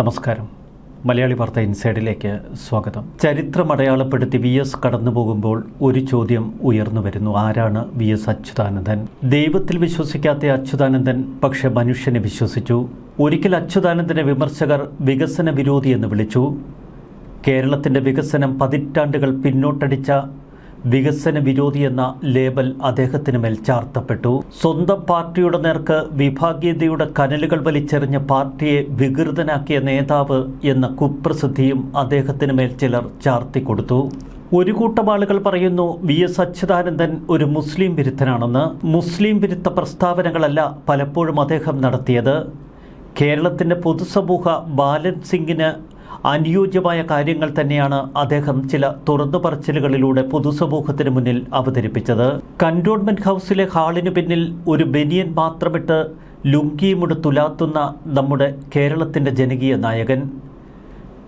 നമസ്കാരം. മലയാളി വാർത്ത ഇൻസൈഡിലേക്ക് സ്വാഗതം. ചരിത്രം അടയാളപ്പെടുത്തി വി എസ് കടന്നു പോകുമ്പോൾ ഒരു ചോദ്യം ഉയർന്നു വരുന്നു. ആരാണ് വി എസ് അച്യുതാനന്ദൻ? ദൈവത്തിൽ വിശ്വസിക്കാത്ത അച്യുതാനന്ദൻ പക്ഷെ മനുഷ്യനെ വിശ്വസിച്ചു. ഒരിക്കൽ അച്യുതാനന്ദനെ വിമർശകർ വികസന വിരോധി എന്ന് വിളിച്ചു. കേരളത്തിന്റെ വികസനം പതിറ്റാണ്ടുകൾ പിന്നോട്ടടിച്ച വികസന വിരോധി എന്ന ലേബൽ അദ്ദേഹത്തിന് മേൽ ചാർത്തപ്പെട്ടു. സ്വന്തം പാർട്ടിയുടെ നേർക്ക് വിഭാഗീയതയുടെ കനലുകൾ വലിച്ചെറിഞ്ഞ പാർട്ടിയെ വികൃതനാക്കിയ നേതാവ് എന്ന കുപ്രസിദ്ധിയും അദ്ദേഹത്തിന് മേൽ ചിലർ ചാർത്തിക്കൊടുത്തു. ഒരു കൂട്ടം ആളുകൾ പറയുന്നു വി എസ് അച്യുതാനന്ദൻ ഒരു മുസ്ലിം വിരുദ്ധനാണെന്ന്. മുസ്ലിം വിരുദ്ധ പ്രസ്താവനകളല്ല പലപ്പോഴും അദ്ദേഹം നടത്തിയത്. കേരളത്തിന്റെ പൊതുസമൂഹ ബാലൻസിങ്ങിന് അനുയോജ്യമായ കാര്യങ്ങൾ തന്നെയാണ് അദ്ദേഹം ചില തുറന്നു പറച്ചിലുകളിലൂടെ പൊതുസമൂഹത്തിന് മുന്നിൽ അവതരിപ്പിച്ചത്. കന്റോൺമെന്റ് ഹൗസിലെ ഹാളിനു പിന്നിൽ ഒരു ബനിയൻ മാത്രമിട്ട് ലുങ്കിയുമുടുത്തുലാത്തുന്ന നമ്മുടെ കേരളത്തിന്റെ ജനകീയ നായകൻ.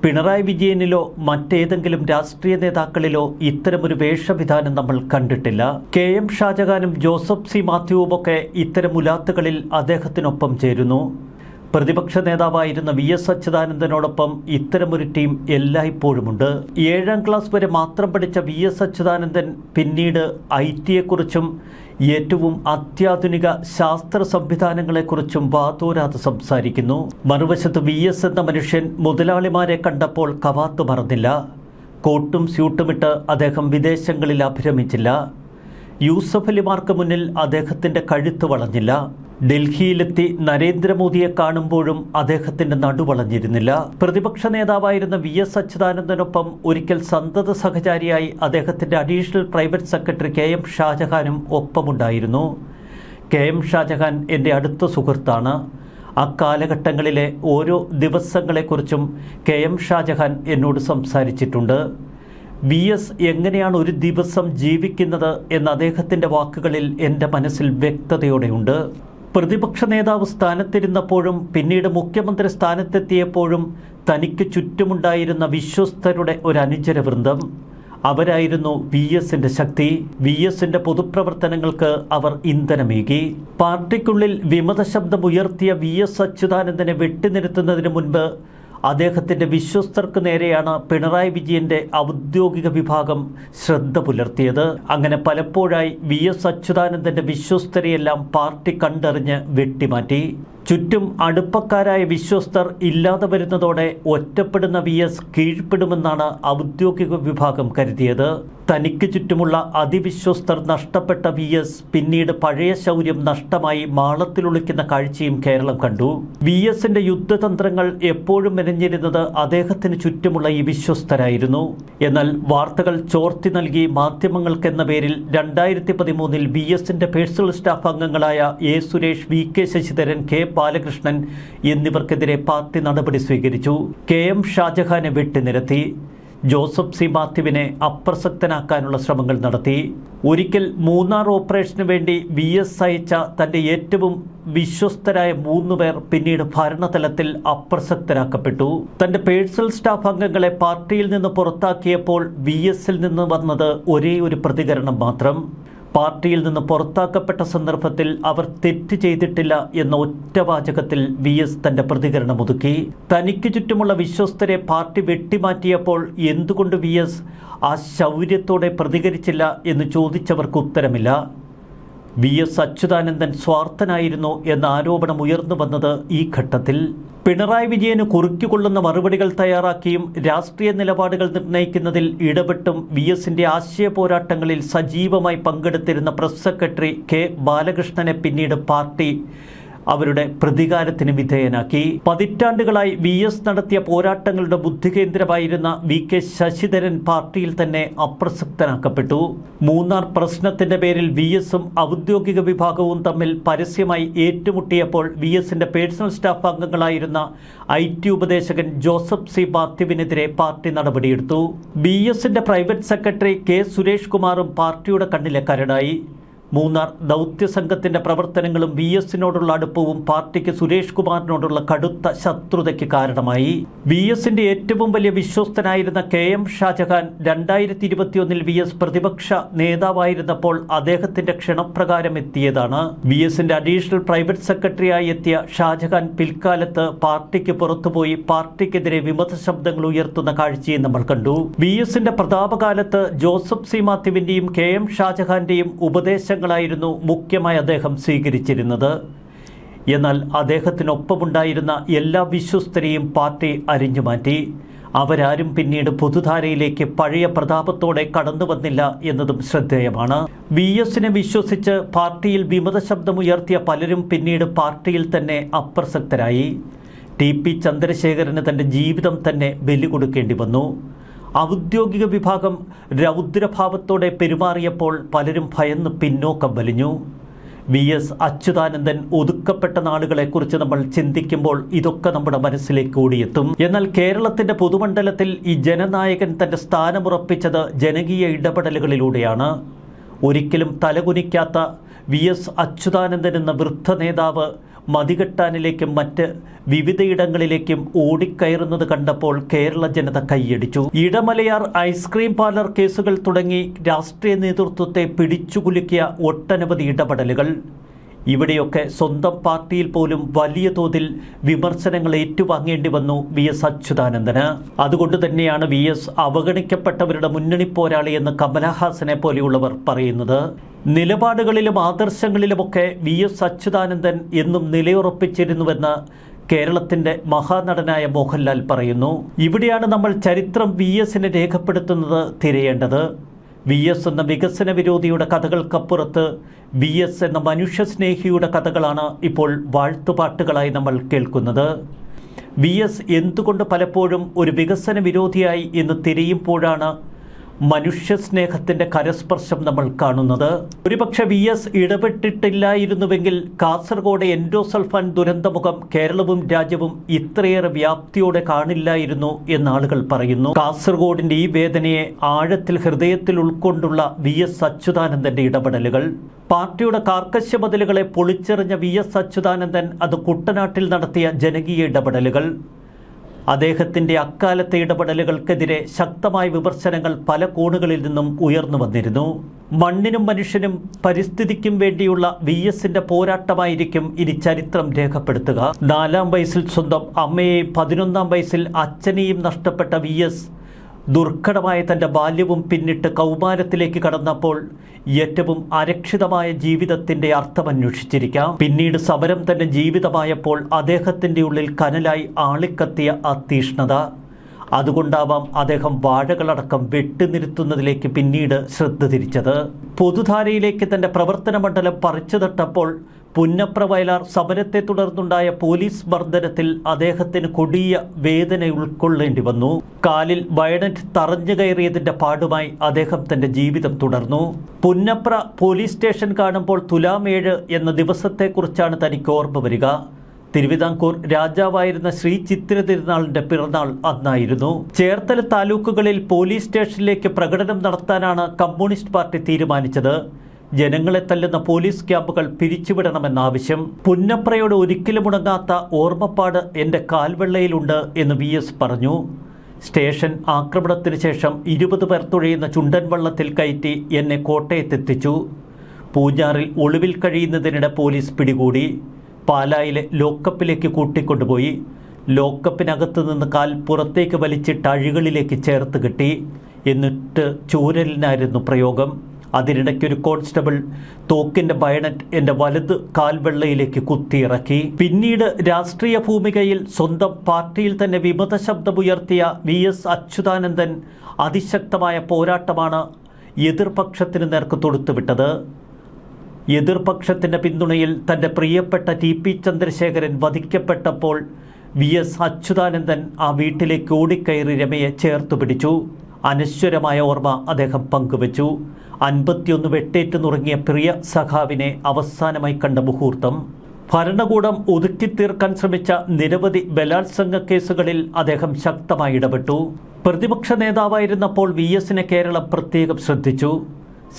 പിണറായി വിജയനിലോ മറ്റേതെങ്കിലും രാഷ്ട്രീയ നേതാക്കളിലോ ഇത്തരമൊരു വേഷവിധാനം നമ്മൾ കണ്ടിട്ടില്ല. കെ എം ഷാജഹാനും ജോസഫ് സി മാത്യുവുമൊക്കെ ഇത്തരം ഉലാത്തുകളിൽ അദ്ദേഹത്തിനൊപ്പം ചേരുന്നു. പ്രതിപക്ഷ നേതാവായിരുന്ന വി എസ് അച്യുതാനന്ദനോടൊപ്പം ഇത്തരമൊരു ടീം എല്ലായ്പ്പോഴുമുണ്ട്. ഏഴാം ക്ലാസ് വരെ മാത്രം പഠിച്ച വി എസ് അച്യുതാനന്ദൻ പിന്നീട് ഐ ടിയെക്കുറിച്ചും ഏറ്റവും അത്യാധുനിക ശാസ്ത്ര സംവിധാനങ്ങളെക്കുറിച്ചും വാതോരാതെ സംസാരിക്കുന്നു. മറുവശത്ത് വി എസ് എന്ന മനുഷ്യൻ മുതലാളിമാരെ കണ്ടപ്പോൾ കവാത്ത് മറന്നില്ല. കോട്ടും സ്യൂട്ടുമിട്ട് അദ്ദേഹം വിദേശങ്ങളിൽ അഭിരമിച്ചില്ല. യൂസഫലിമാർക്ക് മുന്നിൽ അദ്ദേഹത്തിന്റെ കഴുത്ത് വളഞ്ഞില്ല. ഡൽഹിയിലെത്തി നരേന്ദ്രമോദിയെ കാണുമ്പോഴും അദ്ദേഹത്തിന്റെ നടുവളഞ്ഞിരുന്നില്ല പ്രതിപക്ഷ നേതാവായിരുന്ന വി എസ് അച്യുതാനന്ദനൊപ്പം ഒരിക്കൽ സന്തത സഹചാരിയായി അദ്ദേഹത്തിന്റെ additional private secretary K M ഷാജഹാനും ഒപ്പമുണ്ടായിരുന്നു. കെ എം ഷാജഹാൻ എന്റെ അടുത്ത സുഹൃത്താണ്. അക്കാലഘട്ടങ്ങളിലെ ഓരോ ദിവസങ്ങളെക്കുറിച്ചും കെ എം ഷാജഹാൻ എന്നോട് സംസാരിച്ചിട്ടുണ്ട്. വി എസ് എങ്ങനെയാണ് ഒരു ദിവസം ജീവിക്കുന്നത് എന്ന അദ്ദേഹത്തിന്റെ വാക്കുകളിൽ എന്റെ മനസ്സിൽ വ്യക്തതയോടെയുണ്ട്. പ്രതിപക്ഷ നേതാവ് സ്ഥാനത്തിരുന്നപ്പോഴും പിന്നീട് മുഖ്യമന്ത്രി സ്ഥാനത്തെത്തിയപ്പോഴും തനിക്ക് ചുറ്റുമുണ്ടായിരുന്ന വിശ്വസ്തരുടെ ഒരു അനുചര വൃന്ദം അവരായിരുന്നു വി എസിന്റെ ശക്തി. വി എസിന്റെ പൊതുപ്രവർത്തനങ്ങൾക്ക് അവർ ഇന്ധനമേകി. പാർട്ടിക്കുള്ളിൽ വിമത ശബ്ദം ഉയർത്തിയ വി എസ് അച്യുതാനന്ദനെ വെട്ടിനിരുത്തുന്നതിന് മുൻപ് അദ്ദേഹത്തിന്റെ വിശ്വസ്തർക്ക് നേരെയാണ് പിണറായി വിജയന്റെ ഔദ്യോഗിക വിഭാഗം ശ്രദ്ധ പുലർത്തിയത്. അങ്ങനെ പലപ്പോഴായി വി എസ് അച്യുതാനന്ദന്റെ വിശ്വസ്തരെയെല്ലാം പാർട്ടി കണ്ടറിഞ്ഞ് വെട്ടിമാറ്റി. ചുറ്റും അടുപ്പക്കാരായ വിശ്വസ്തർ ഇല്ലാതെ വരുന്നതോടെ ഒറ്റപ്പെടുന്ന വി എസ് കീഴ്പ്പെടുമെന്നാണ് ഔദ്യോഗിക വിഭാഗം കരുതിയത്. തനിക്ക് ചുറ്റുമുള്ള അതിവിശ്വസ്തർ നഷ്ടപ്പെട്ട വി എസ് പിന്നീട് പഴയ ശൗര്യം നഷ്ടമായി മാളത്തിലൊളിക്കുന്ന കാഴ്ചയും കേരളം കണ്ടു. വി എസിന്റെ യുദ്ധതന്ത്രങ്ങൾ എപ്പോഴും മെനഞ്ഞിരുന്നത് അദ്ദേഹത്തിന് ചുറ്റുമുള്ള ഈ വിശ്വസ്തരായിരുന്നു. എന്നാൽ വാർത്തകൾ ചോർത്തി നൽകി മാധ്യമങ്ങൾക്കെന്ന പേരിൽ രണ്ടായിരത്തി പതിമൂന്നിൽ വി എസിന്റെ പേഴ്സണൽ സ്റ്റാഫ് അംഗങ്ങളായ A Suresh V K Sasidharan K Balakrishnan എന്നിവർക്കെതിരെ party നടപടി സ്വീകരിച്ചു. കെ എം ഷാജഹാനെ വെട്ടിനിരത്തി ജോസഫ് സി മാത്യുവിനെ അപ്രസക്തനാക്കാനുള്ള ശ്രമങ്ങൾ നടത്തി. ഒരിക്കൽ മൂന്നാർ ഓപ്പറേഷന് വേണ്ടി വി എസ് അയച്ച തന്റെ ഏറ്റവും വിശ്വസ്തരായ മൂന്ന് പേർ പിന്നീട് ഭരണതലത്തിൽ അപ്രസക്തരാക്കപ്പെട്ടു. തന്റെ പേഴ്സണൽ സ്റ്റാഫ് അംഗങ്ങളെ പാർട്ടിയിൽ നിന്ന് പുറത്താക്കിയപ്പോൾ വി എസിൽ നിന്ന് വന്നത് ഒരേ ഒരു പ്രതികരണം മാത്രം. പാർട്ടിയിൽ നിന്ന് പുറത്താക്കപ്പെട്ട സന്ദർഭത്തിൽ അവർ തെറ്റ് ചെയ്തിട്ടില്ല എന്ന ഒറ്റവാചകത്തിൽ വി എസ് തന്റെ പ്രതികരണം ഒതുക്കി. തനിക്ക് ചുറ്റുമുള്ള വിശ്വസ്തരെ പാർട്ടി വെട്ടിമാറ്റിയപ്പോൾ എന്തുകൊണ്ട് വി എസ് ആ ശൗര്യത്തോടെ പ്രതികരിച്ചില്ല എന്ന് ചോദിച്ചവർക്ക് ഉത്തരമില്ല. വി എസ് അച്യുതാനന്ദൻ സ്വാർത്ഥനായിരുന്നു എന്ന ആരോപണം ഉയർന്നു വന്നത് ഈ ഘട്ടത്തിൽ. പിണറായി വിജയന് കുറുക്കിക്കൊള്ളുന്ന മറുപടികൾ തയ്യാറാക്കിയും രാഷ്ട്രീയ നിലപാടുകൾ നിർണയിക്കുന്നതിൽ ഇടപെട്ടും വി എസിന്റെ ആശയ പോരാട്ടങ്ങളിൽ സജീവമായി പങ്കെടുത്തിരുന്ന പ്രസ് സെക്രട്ടറി കെ ബാലകൃഷ്ണനെ പിന്നീട് പാർട്ടി അവരുടെ പ്രതികാരത്തിന് വിധേയനാക്കി. പതിറ്റാണ്ടുകളായി വി എസ് നടത്തിയ പോരാട്ടങ്ങളുടെ ബുദ്ധികേന്ദ്രമായിരുന്ന വി കെ ശശിധരൻ പാർട്ടിയിൽ തന്നെ അപ്രസക്തനാക്കപ്പെട്ടു. മൂന്നാർ പ്രശ്നത്തിന്റെ പേരിൽ വി എസും ഔദ്യോഗിക വിഭാഗവും തമ്മിൽ പരസ്യമായി ഏറ്റുമുട്ടിയപ്പോൾ വി എസിന്റെ പേഴ്സണൽ സ്റ്റാഫ് അംഗങ്ങളായിരുന്ന ഐ ടി ഉപദേശകൻ ജോസഫ് സി മാത്യുവിനെതിരെ പാർട്ടി നടപടിയെടുത്തു. ബി എസിന്റെ പ്രൈവറ്റ് സെക്രട്ടറി കെ സുരേഷ് കുമാറും പാർട്ടിയുടെ കണ്ണിലെ കരടായി മൂന്നാർ ദൗത്യ സംഘത്തിന്റെ പ്രവർത്തനങ്ങളും വി എസിനോടുള്ള അടുപ്പവും പാർട്ടിക്ക് സുരേഷ് കുമാറിനോടുള്ള കടുത്ത ശത്രുതയ്ക്ക് കാരണമായി. വി എസിന്റെ ഏറ്റവും വലിയ വിശ്വസ്തനായിരുന്ന കെ എം ഷാജഹാൻ രണ്ടായിരത്തി ഇരുപത്തിയൊന്നിൽ വി എസ് പ്രതിപക്ഷ നേതാവായിരുന്നപ്പോൾ അദ്ദേഹത്തിന്റെ ക്ഷണപ്രകാരം എത്തിയതാണ്. വി എസിന്റെ അഡീഷണൽ പ്രൈവറ്റ് സെക്രട്ടറിയായി എത്തിയ ഷാജഹാൻ പിൽക്കാലത്ത് പാർട്ടിക്ക് പുറത്തുപോയി പാർട്ടിക്കെതിരെ വിമത ശബ്ദങ്ങൾ ഉയർത്തുന്ന കാഴ്ചയും നമ്മൾ കണ്ടു. വി എസിന്റെ പ്രതാപകാലത്ത് ജോസഫ് സി മാത്യുവിന്റെയും കെ എം ഷാജഹാന്റെയും ഉപദേശങ്ങളായിരുന്നു മുഖ്യമായി അദ്ദേഹം സ്വീകരിച്ചിരുന്നത്. എന്നാൽ അദ്ദേഹത്തിനൊപ്പമുണ്ടായിരുന്ന എല്ലാ വിശ്വസ്തരെയും പാർട്ടി അരിഞ്ഞു മാറ്റി. അവരാരും പിന്നീട് പുതുധാരയിലേക്ക് പഴയ പ്രതാപത്തോടെ കടന്നു വന്നില്ല എന്നതും ശ്രദ്ധേയമാണ്. വി എസിനെ വിശ്വസിച്ച് പാർട്ടിയിൽ വിമത ശബ്ദമുയർത്തിയ പലരും പിന്നീട് പാർട്ടിയിൽ തന്നെ അപ്രസക്തരായി. ടി പി ചന്ദ്രശേഖരന് തന്റെ ജീവിതം തന്നെ ബലി കൊടുക്കേണ്ടി വന്നു. ഔദ്യോഗിക വിഭാഗം രൗദ്രഭാവത്തോടെ പെരുമാറിയപ്പോൾ പലരും ഭയന്ന് പിന്നോക്കം വലിഞ്ഞു. വി എസ് അച്യുതാനന്ദൻ ഒതുക്കപ്പെട്ട നാളുകളെക്കുറിച്ച് നമ്മൾ ചിന്തിക്കുമ്പോൾ ഇതൊക്കെ നമ്മുടെ മനസ്സിലേക്ക് ഓടിയെത്തും. എന്നാൽ കേരളത്തിന്റെ പൊതുമണ്ഡലത്തിൽ ഈ ജനനായകൻ തന്റെ സ്ഥാനമുറപ്പിച്ചത് ജനകീയ ഇടപെടലുകളിലൂടെയാണ്. ഒരിക്കലും തലകുനിക്കാത്ത വി എസ് അച്യുതാനന്ദൻ എന്ന വൃദ്ധ നേതാവ് മതികെട്ടാനിലേക്കും മറ്റ് വിവിധയിടങ്ങളിലേക്കും ഓടിക്കയറുന്നത് കണ്ടപ്പോൾ കേരള ജനത കൈയടിച്ചു. ഇടമലയാർ ഐസ്ക്രീം പാർലർ കേസുകൾ തുടങ്ങി രാഷ്ട്രീയ നേതൃത്വത്തെ പിടിച്ചുകുലുക്കിയ ഒട്ടനവധി ഇടപെടലുകൾ. ഇവിടെയൊക്കെ സ്വന്തം പാർട്ടിയിൽ പോലും വലിയ തോതിൽ വിമർശനങ്ങൾ ഏറ്റുവാങ്ങേണ്ടി വന്നു വി എസ് അച്യുതാനന്ദന്. അതുകൊണ്ട് തന്നെയാണ് വി എസ് അവഗണിക്കപ്പെട്ടവരുടെ മുന്നണി പോരാളി എന്ന് കമലഹാസനെ പോലെയുള്ളവർ പറയുന്നത്. നിലപാടുകളിലും ആദർശങ്ങളിലുമൊക്കെ വി എസ് അച്യുതാനന്ദൻ എന്നും നിലയുറപ്പിച്ചിരുന്നുവെന്ന് കേരളത്തിന്റെ മഹാനടനായ മോഹൻലാൽ പറയുന്നു. ഇവിടെയാണ് നമ്മൾ ചരിത്രം വി എസിനെ രേഖപ്പെടുത്തുന്നത് തിരയേണ്ടത്. വി എസ് എന്ന വികസന വിരോധിയുടെ കഥകൾക്കപ്പുറത്ത് വി എസ് എന്ന മനുഷ്യസ്നേഹിയുടെ കഥകളാണ് ഇപ്പോൾ വാഴ്ത്തുപാട്ടുകളായി നമ്മൾ കേൾക്കുന്നത്. വി എസ് എന്തുകൊണ്ട് പലപ്പോഴും ഒരു വികസന വിരോധിയായി എന്ന് തിരിയുമ്പോഴാണ് മനുഷ്യസ്നേഹത്തിന്റെ കരസ്പർശം നമ്മൾ കാണുന്നത്. ഒരുപക്ഷെ വി എസ് ഇടപെട്ടിട്ടില്ലായിരുന്നുവെങ്കിൽ കാസർഗോഡ് എൻഡോസൾഫാൻ ദുരന്തമുഖം കേരളവും രാജ്യവും ഇത്രയേറെ വ്യാപ്തിയോടെ കാണില്ലായിരുന്നു എന്ന് ആളുകൾ പറയുന്നു. കാസർഗോഡിന്റെ ഈ വേദനയെ ആഴത്തിൽ ഹൃദയത്തിൽ ഉൾക്കൊണ്ടുള്ള വി എസ് അച്യുതാനന്ദന്റെ ഇടപെടലുകൾ. പാർട്ടിയുടെ കാർക്കശ്യ ബദലുകളെ പൊളിച്ചെറിഞ്ഞ വി എസ് അച്യുതാനന്ദൻ അത് കുട്ടനാട്ടിൽ നടത്തിയ ജനകീയ ഇടപെടലുകൾ. അദ്ദേഹത്തിന്റെ അക്കാലത്തെ ഇടപെടലുകൾക്കെതിരെ ശക്തമായ വിമർശനങ്ങൾ പല കോണുകളിൽ നിന്നും ഉയർന്നു വന്നിരുന്നു. മണ്ണിനും മനുഷ്യനും പരിസ്ഥിതിക്കും വേണ്ടിയുള്ള വി എസിന്റെ പോരാട്ടമായിരിക്കും ഇനി ചരിത്രം രേഖപ്പെടുത്തുക. നാലാം വയസ്സിൽ സ്വന്തം അമ്മയെയും പതിനൊന്നാം വയസ്സിൽ അച്ഛനെയും നഷ്ടപ്പെട്ട വി എസ് ദുർഘടമായ തന്റെ ബാല്യവും പിന്നിട്ട് കൗമാരത്തിലേക്ക് കടന്നപ്പോൾ ഏറ്റവും അരക്ഷിതമായ ജീവിതത്തിന്റെ അർത്ഥമന്വേഷിച്ചിരിക്കാം. പിന്നീട് സമരം തന്റെ ജീവിതമായപ്പോൾ അദ്ദേഹത്തിന്റെ ഉള്ളിൽ കനലായി ആളിക്കത്തിയ അതീഷ്ണത അതുകൊണ്ടാവാം അദ്ദേഹം വാഴകളടക്കം വെട്ടിനിരുത്തുന്നതിലേക്ക് പിന്നീട് ശ്രദ്ധ തിരിച്ചത്. പൊതുധാരയിലേക്ക് തന്റെ പ്രവർത്തന മണ്ഡലം പറിച്ചു തട്ടപ്പോൾ പുന്നപ്ര വയലാർ സമരത്തെ തുടർന്നുണ്ടായ പോലീസ് മർദ്ദനത്തിൽ അദ്ദേഹത്തിന് കൊടിയ വേദന ഉൾക്കൊള്ളേണ്ടി വന്നു. കാലിൽ വയനറ്റ് തറഞ്ഞു കയറിയതിന്റെ പാടുമായി അദ്ദേഹം തന്റെ ജീവിതം തുടർന്നു. പുന്നപ്ര പോലീസ് സ്റ്റേഷൻ കാണുമ്പോൾ തുലാം തുലാമേഴ് എന്ന ദിവസത്തെക്കുറിച്ചാണ് തനിക്ക് ഓർമ്മ വരിക. തിരുവിതാംകൂർ രാജാവായിരുന്ന ശ്രീ ചിത്തിര തിരുനാളിന്റെ പിറന്നാൾ അന്നായിരുന്നു. ചേർത്തല താലൂക്കുകളിൽ പോലീസ് സ്റ്റേഷനിലേക്ക് പ്രകടനം നടത്താനാണ് കമ്മ്യൂണിസ്റ്റ് പാർട്ടി തീരുമാനിച്ചത്. ജനങ്ങളെ തല്ലുന്ന പോലീസ് ക്യാമ്പുകൾ പിരിച്ചുവിടണമെന്ന ആവശ്യം പുന്നപ്രയോട് ഒരിക്കലും ഉണങ്ങാത്ത ഓർമ്മപ്പാട് എന്റെ കാൽവെള്ളയിലുണ്ട് എന്ന് വി എസ് പറഞ്ഞു. സ്റ്റേഷൻ ആക്രമണത്തിന് ശേഷം ഇരുപത് പേർ തുഴയുന്ന ചുണ്ടൻ വള്ളത്തിൽ കയറ്റി എന്നെ കോട്ടയത്തെത്തിച്ചു. പൂഞ്ഞാറിൽ ഒളിവിൽ കഴിയുന്നതിനിടെ പോലീസ് പിടികൂടി. പാലായിലെ ലോക്കപ്പിലേക്ക് കൂട്ടിക്കൊണ്ടുപോയി. ലോക്കപ്പിനകത്ത് നിന്ന് കാൽ പുറത്തേക്ക് വലിച്ചിട്ട് അഴികളിലേക്ക് ചേർത്ത് കിട്ടി. എന്നിട്ട് ചൂരലിനായിരുന്നു പ്രയോഗം. അതിനിടയ്ക്കൊരു കോൺസ്റ്റബിൾ തോക്കിന്റെ ബയണറ്റ് എന്റെ വലത് കാൽവെള്ളയിലേക്ക് കുത്തിയിറക്കി. പിന്നീട് രാഷ്ട്രീയ ഭൂമികയിൽ സ്വന്തം പാർട്ടിയിൽ തന്നെ വിമത ശബ്ദമുയർത്തിയ വി എസ് അച്യുതാനന്ദൻ അതിശക്തമായ പോരാട്ടമാണ് എതിർപക്ഷത്തിന് നേർക്ക് തൊടുത്തുവിട്ടത്. എതിർപക്ഷത്തിന്റെ പിന്തുണയിൽ തന്റെ പ്രിയപ്പെട്ട ടി പി ചന്ദ്രശേഖരൻ വധിക്കപ്പെട്ടപ്പോൾ വി എസ് അച്യുതാനന്ദൻ ആ വീട്ടിലേക്ക് ഓടിക്കയറി രമയെ ചേർത്തു പിടിച്ചു. അനശ്വരമായ ഓർമ്മ അദ്ദേഹം പങ്കുവച്ചു. അൻപത്തിയൊന്ന് വെട്ടേറ്റ് നുറങ്ങിയ പ്രിയ സഖാവിനെ അവസാനമായി കണ്ട മുഹൂർത്തം. ഭരണകൂടം ഒതുക്കി തീർക്കാൻ ശ്രമിച്ച നിരവധി ബലാത്സംഗ കേസുകളിൽ അദ്ദേഹം ശക്തമായി ഇടപെട്ടു. പ്രതിപക്ഷ നേതാവായിരുന്നപ്പോൾ വി എസിനെ കേരളം പ്രത്യേകം ശ്രദ്ധിച്ചു.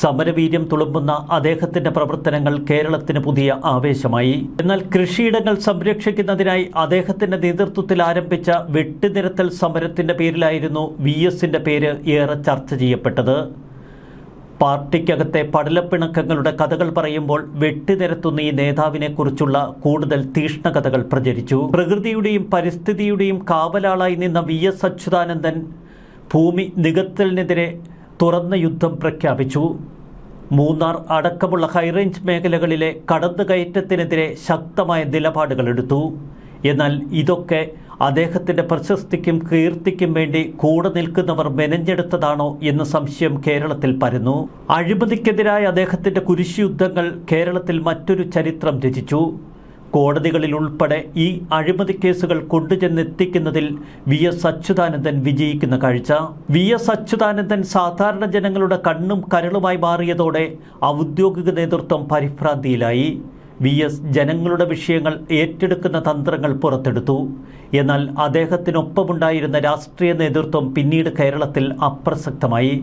സമരവീര്യം തുളുമ്പുന്ന അദ്ദേഹത്തിന്റെ പ്രവർത്തനങ്ങൾ കേരളത്തിന് പുതിയ ആവേശമായി. എന്നാൽ കൃഷിയിടങ്ങൾ സംരക്ഷിക്കുന്നതിനായി അദ്ദേഹത്തിന്റെ നേതൃത്വത്തിൽ ആരംഭിച്ച വെട്ടിനിരത്തൽ സമരത്തിന്റെ പേരിലായിരുന്നു വി എസിന്റെ പേര് ഏറെ ചർച്ച ചെയ്യപ്പെട്ടത്. പാർട്ടിക്കകത്തെ പടലപ്പിണക്കങ്ങളുടെ കഥകൾ പറയുമ്പോൾ വെട്ടിനിരത്തുന്ന ഈ നേതാവിനെക്കുറിച്ചുള്ള കൂടുതൽ തീഷ്ണകഥകൾ പ്രചരിച്ചു. പ്രകൃതിയുടെയും പരിസ്ഥിതിയുടെയും കാവലാളായി നിന്ന വി എസ് അച്യുതാനന്ദൻ ഭൂമി നികത്തലിനെതിരെ തുറന്ന യുദ്ധം പ്രഖ്യാപിച്ചു. മൂന്നാർ അടക്കമുള്ള ഹൈറേഞ്ച് മേഖലകളിലെ കടന്നുകയറ്റത്തിനെതിരെ ശക്തമായ നിലപാടുകളെടുത്തു എന്നാൽ ഇതൊക്കെ അദ്ദേഹത്തിന്റെ പ്രശസ്തിക്കും കീർത്തിക്കും വേണ്ടി കൂടെ നിൽക്കുന്നവർ മെനഞ്ഞെടുത്തതാണോ എന്ന സംശയം കേരളത്തിൽ പരന്നു. അഴിമതിക്കെതിരായ അദ്ദേഹത്തിന്റെ കുരിശുയുദ്ധങ്ങൾ കേരളത്തിൽ മറ്റൊരു ചരിത്രം രചിച്ചു. കോടതികളിൽ ഉൾപ്പെടെ ഈ അഴിമതി കേസുകൾ കൊണ്ടുചെന്നെത്തിക്കുന്നതിൽ വി എസ് അച്യുതാനന്ദൻ വിജയിക്കുന്ന കാഴ്ച. വി എസ് അച്യുതാനന്ദൻ സാധാരണ ജനങ്ങളുടെ കണ്ണും കരളുമായി മാറിയതോടെ ഔദ്യോഗിക നേതൃത്വം പരിഭ്രാന്തിയിലായി. വി എസ് ജനങ്ങളുടെ വിഷയങ്ങൾ ഏറ്റെടുക്കുന്ന തന്ത്രങ്ങൾ പുറത്തെടുത്തു. എന്നാൽ അദ്ദേഹത്തിനൊപ്പമുണ്ടായിരുന്ന രാഷ്ട്രീയ നേതൃത്വം പിന്നീട് കേരളത്തിൽ അപ്രസക്തമായി.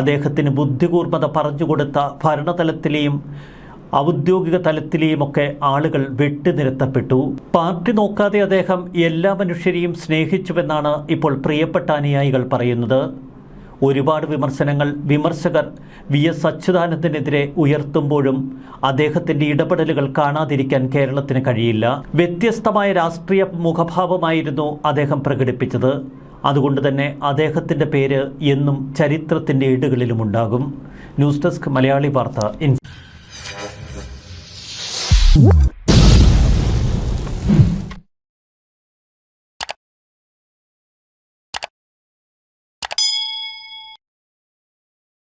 അദ്ദേഹത്തിന് ബുദ്ധികൂർമ്മത പറഞ്ഞുകൊടുത്ത ഭരണതലത്തിലെയും ഔദ്യോഗിക തലത്തിലെയുമൊക്കെ ആളുകൾ വെട്ടിനിരത്തപ്പെട്ടു. പാർട്ടി നോക്കാതെ അദ്ദേഹം എല്ലാ മനുഷ്യരെയും സ്നേഹിച്ചുവെന്നാണ് ഇപ്പോൾ പ്രിയപ്പെട്ട അനുയായികൾ പറയുന്നത്. ഒരുപാട് വിമർശനങ്ങൾ വിമർശകർ വി എസ് അച്യുതാനന്ദനെതിരെ ഉയർത്തുമ്പോഴും അദ്ദേഹത്തിന്റെ ഇടപെടലുകൾ കാണാതിരിക്കാൻ കേരളത്തിന് കഴിയില്ല. വ്യത്യസ്തമായ രാഷ്ട്രീയ മുഖഭാവമായിരുന്നു അദ്ദേഹം പ്രകടിപ്പിച്ചത്. അതുകൊണ്ട് തന്നെ അദ്ദേഹത്തിന്റെ പേര് എന്നും ചരിത്രത്തിന്റെ ഇടുകളിലുമുണ്ടാകും ന്യൂസ് ഡെസ്ക് മലയാളി വാർത്ത